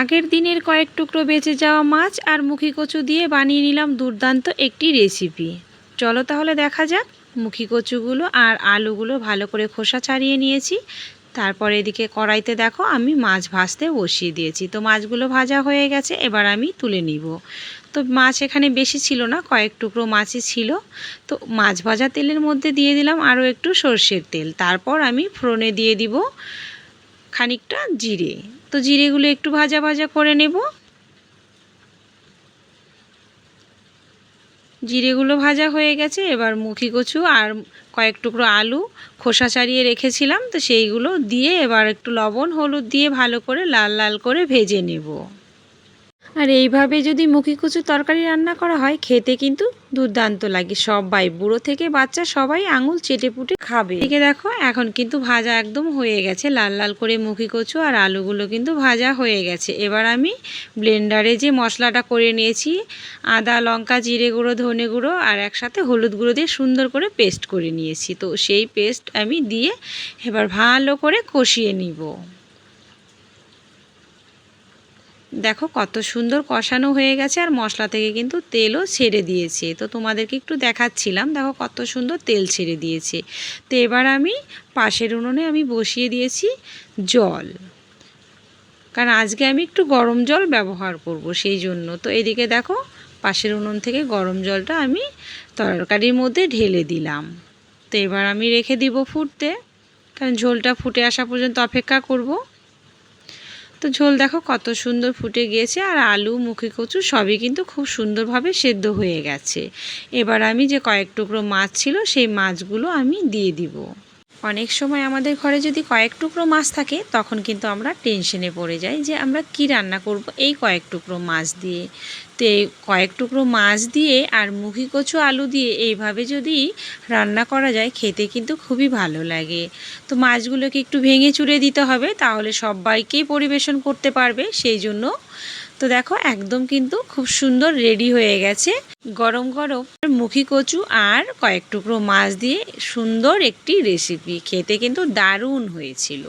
আগের দিনের কয়েক টুকরো বেঁচে যাওয়া মাছ আর মুখি কচু দিয়ে বানিয়ে নিলাম দুর্দান্ত একটি রেসিপি। চলো তাহলে দেখা যাক মুখি কচুগুলো আর আলুগুলো ভালো করে খোসা ছাড়িয়ে নিয়েছি। তারপর এদিকে কড়াইতে দেখো আমি মাছ ভাজতে বসিয়ে দিয়েছি। তো মাছগুলো ভাজা হয়ে গেছে, এবার আমি তুলে নিব। তো মাছ এখানে বেশি ছিল না, কয়েক টুকরো মাছই ছিল। তো মাছ ভাজা তেলের মধ্যে দিয়ে দিলাম আরও একটু সর্ষের তেল। তারপর আমি ফোড়নে দিয়ে দিব খানিকটা জিরে। তো জিরেগুলো একটু ভাজা ভাজা করে নেব। জিরেগুলো ভাজা হয়ে গেছে, এবার মুখি কচু আর কয়েক টুকরো আলু খোসা ছাড়িয়ে রেখেছিলাম, তো সেইগুলো দিয়ে এবার একটু লবণ, হলুদ দিয়ে ভালো করে লাল লাল করে ভেজে নেব। আর এইভাবে যদি মুখি কচুর তরকারি রান্না করা হয়, খেতে কিন্তু দুর্দান্ত লাগে। সবাই, বুড়ো থেকে বাচ্চা সবাই আঙুল চেটে পুটে খাবে। এদিকে দেখো, এখন কিন্তু ভাজা একদম হয়ে গেছে। লাল লাল করে মুখি কচু আর আলুগুলো কিন্তু ভাজা হয়ে গেছে। এবার আমি ব্লেন্ডারে যে মশলাটা করে নিয়েছি, আদা, লঙ্কা, জিরে গুঁড়ো, ধনে গুঁড়ো আর একসাথে হলুদ গুঁড়ো দিয়ে সুন্দর করে পেস্ট করে নিয়েছি। তো সেই পেস্ট আমি দিয়ে এবার ভালো করে কষিয়ে নিব। দেখো কত সুন্দর কষানো হয়ে গেছে আর মশলা থেকে কিন্তু তেলও ছেড়ে দিয়েছে। তো তোমাদেরকে একটু দেখাচ্ছিলাম, দেখো কত সুন্দর তেল ছেড়ে দিয়েছে। তো এবার আমি পাশের উনুনে আমি বসিয়ে দিয়েছি জল। কারণ আজকে আমি একটু গরম জল ব্যবহার করব সেই জন্য। তো এদিকে দেখো পাশের উনুন থেকে গরম জলটা আমি তরকারির মধ্যে ঢেলে দিলাম। তো এবার আমি রেখে দিব ফুটতে, কারণ ঝোলটা ফুটে আসা পর্যন্ত অপেক্ষা করব। তো ঝোল দেখো কত সুন্দর ফুটে গিয়েছে, আর আলু, মুখে, কচু সবই কিন্তু খুব সুন্দরভাবে সেদ্ধ হয়ে গেছে। এবার আমি যে কয়েক টুকরো মাছ ছিল, সেই মাছগুলো আমি দিয়ে দিব। অনেক সময় আমাদের ঘরে যদি কয়েক টুকরো মাছ থাকে, তখন কিন্তু আমরা টেনশনে পড়ে যাই যে আমরা কি রান্না করব? এই কয়েক টুকরো মাছ দিয়ে। তো এই কয়েক টুকরো মাছ দিয়ে আর মুখি কচু, আলু দিয়ে এইভাবে যদি রান্না করা যায়, খেতে কিন্তু খুবই ভালো লাগে। তো মাছগুলোকে একটু ভেঙে চুড়ে দিতে হবে, তাহলে সবাইকেই পরিবেশন করতে পারবে, সেই জন্য তো দেখো, একদম কিন্তু খুব সুন্দর রেডি হয়ে গেছে। গরম গরম মুখি কচু আর কয়েক টুকরো মাছ দিয়ে সুন্দর একটি রেসিপি খেতে কিন্তু দারুণ হয়েছিল।